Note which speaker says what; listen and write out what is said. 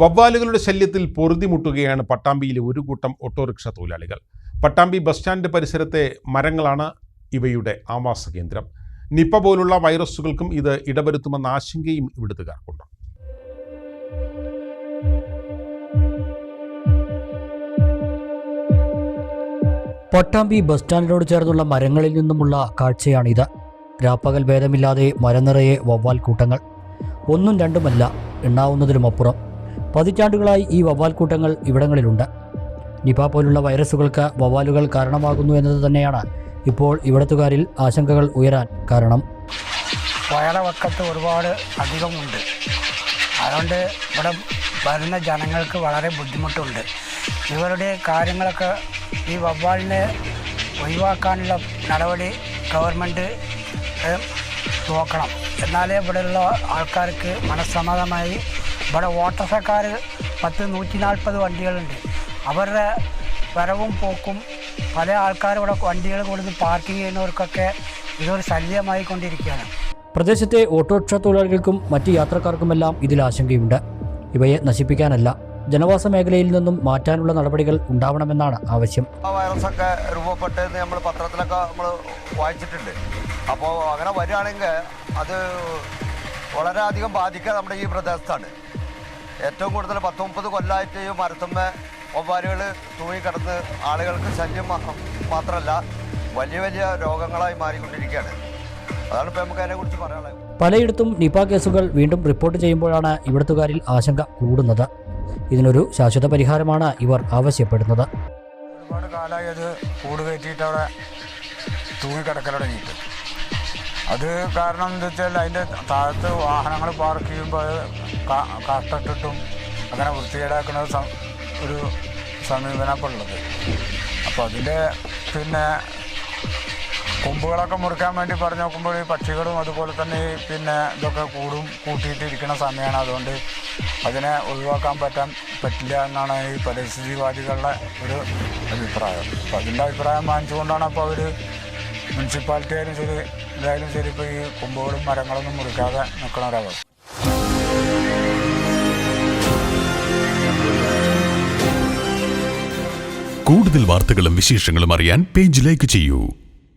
Speaker 1: വവ്വാലുകളുടെ ശല്യത്തിൽ പൊറുതിമുട്ടുകയാണ് പട്ടാമ്പിയിലെ ഒരു കൂട്ടം ഓട്ടോറിക്ഷ തൊഴിലാളികൾ. പട്ടാമ്പി ബസ് സ്റ്റാൻഡ് പരിസരത്തെ മരങ്ങളാണ് ഇവയുടെ ആവാസ കേന്ദ്രം. നിപ്പ പോലുള്ള വൈറസുകൾക്കും ഇത് ഇടവരുത്തുമെന്ന ആശങ്കയും ഇവിടുത്തുകാർക്കുണ്ട്
Speaker 2: പട്ടാമ്പി ബസ് സ്റ്റാൻഡിനോട് ചേർന്നുള്ള മരങ്ങളിൽ നിന്നുമുള്ള കാഴ്ചയാണിത്. രാപ്പകൽ ഭേദമില്ലാതെ മരം നിറയെ വവ്വാൽ കൂട്ടങ്ങൾ. ഒന്നും രണ്ടുമല്ല എണ്ണാവുന്നതിലുമപ്പുറം പതിറ്റാണ്ടുകളായി ഈ വവ്വാൽ കൂട്ടങ്ങൾ ഇവിടങ്ങളിലുണ്ട്. നിപ പോലുള്ള വൈറസുകൾക്ക് വവ്വാലുകൾ കാരണമാകുന്നു എന്നത് തന്നെയാണ് ഇപ്പോൾ ഇവിടത്തുകാരിൽ ആശങ്കകൾ ഉയരാൻ കാരണം.
Speaker 3: വയറവക്കത്ത് ഒരുപാട് അധികമുണ്ട്. അതുകൊണ്ട് ഇവിടെ വരുന്ന ജനങ്ങൾക്ക് വളരെ ബുദ്ധിമുട്ടുണ്ട്. ഇവരുടെ കാര്യങ്ങളൊക്കെ ഈ വവ്വാലിനെ ഒഴിവാക്കാനുള്ള നടപടി ഗവൺമെന്റ് നോക്കണം. എന്നാലേ ഇവിടെയുള്ള ആൾക്കാർക്ക് മനസ്സമ്മതമായി ഇവിടെ ഓട്ടോസക്കാർ പത്ത് നൂറ്റി നാൽപ്പത് വണ്ടികളുണ്ട്. അവരുടെ വരവും പോക്കും പല ആൾക്കാരും ഇവിടെ വണ്ടികൾ കൊടുത്ത് പാർക്കിംഗ് ചെയ്യുന്നവർക്കൊക്കെ ഇതൊരു ശല്യമായി കൊണ്ടിരിക്കുകയാണ്
Speaker 2: പ്രദേശത്തെ ഓട്ടോറിക്ഷ തൊഴിലാളികൾക്കും മറ്റ് യാത്രക്കാർക്കുമെല്ലാം ഇതിൽ ആശങ്കയുണ്ട്. ഇവയെ നശിപ്പിക്കാനല്ല ജനവാസ മേഖലയിൽ നിന്നും മാറ്റാനുള്ള നടപടികൾ ഉണ്ടാവണമെന്നാണ് ആവശ്യം.
Speaker 4: ആ വൈറസൊക്കെ രൂപപ്പെട്ടതെന്ന് നമ്മൾ പത്രത്തിലൊക്കെ നമ്മൾ വായിച്ചിട്ടുണ്ട്. അപ്പോൾ അങ്ങനെ വരികയാണെങ്കിൽ അത് വളരെയധികം ബാധിക്കുക നമ്മുടെ ഈ പ്രദേശത്താണ്. ഏറ്റവും കൂടുതൽ പത്ത് മുപ്പത് കൊല്ലമായിട്ട് ഈ മരത്തുമ്മ ഒവ്വാലുകൾ തൂങ്ങിക്കിടന്ന് ആളുകൾക്ക് ശല്യം മാത്രമല്ല വലിയ വലിയ രോഗങ്ങളായി മാറിക്കൊണ്ടിരിക്കുകയാണ്. അതാണ് ഇപ്പോൾ നമുക്ക് അതിനെക്കുറിച്ച് പറയാനുള്ളത്.
Speaker 2: പലയിടത്തും നിപ കേസുകൾ വീണ്ടും റിപ്പോർട്ട് ചെയ്യുമ്പോഴാണ് ഇവിടത്തുകാരിൽ ആശങ്ക കൂടുന്നത്. ഇതിനൊരു ശാശ്വത പരിഹാരമാണ് ഇവർ ആവശ്യപ്പെടുന്നത്.
Speaker 5: ഒരുപാട് കാലമായി അത് കൂട് കയറ്റിയിട്ട് അവിടെ തൂങ്ങിക്കിടക്കൽ തുടങ്ങിയിട്ട്. അത് കാരണം എന്താ വെച്ചാൽ അതിന്റെ താഴത്ത് വാഹനങ്ങൾ പാർക്ക് ചെയ്യുമ്പോൾ അത് കാട്ടിട്ടിട്ടും അങ്ങനെ വൃത്തികേടാക്കുന്ന ഒരു സം- ഒരു സമീപനം ഇപ്പോൾ ഉള്ളത്. അപ്പോൾ അതിന്റെ പിന്നെ കൊമ്പുകളൊക്കെ മുറിക്കാൻ വേണ്ടി പറഞ്ഞു നോക്കുമ്പോൾ ഈ പക്ഷികളും അതുപോലെ തന്നെ പിന്നെ ഇതൊക്കെ കൂടും കൂട്ടിയിട്ടിരിക്കുന്ന സമയമാണ്. അതുകൊണ്ട് അതിനെ ഒഴിവാക്കാൻ പറ്റാൻ പറ്റില്ല എന്നാണ് ഈ പരിസ്ഥിതിവാദികളുടെ ഒരു അഭിപ്രായം. അപ്പോൾ അതിന്റെ അഭിപ്രായം വാങ്ങിച്ചുകൊണ്ടാണ് അപ്പോൾ അവർ മുനിസിപ്പാലിറ്റി ആയാലും ശരി എന്തായാലും ശരി ഇപ്പോൾ ഈ കൊമ്പുകളും മരങ്ങളൊന്നും മുറിക്കാതെ നിൽക്കണ
Speaker 6: കൂടുതൽ വാർത്തകളും വിശേഷങ്ങളും അറിയാൻ പേജ് ലൈക്ക് ചെയ്യൂ.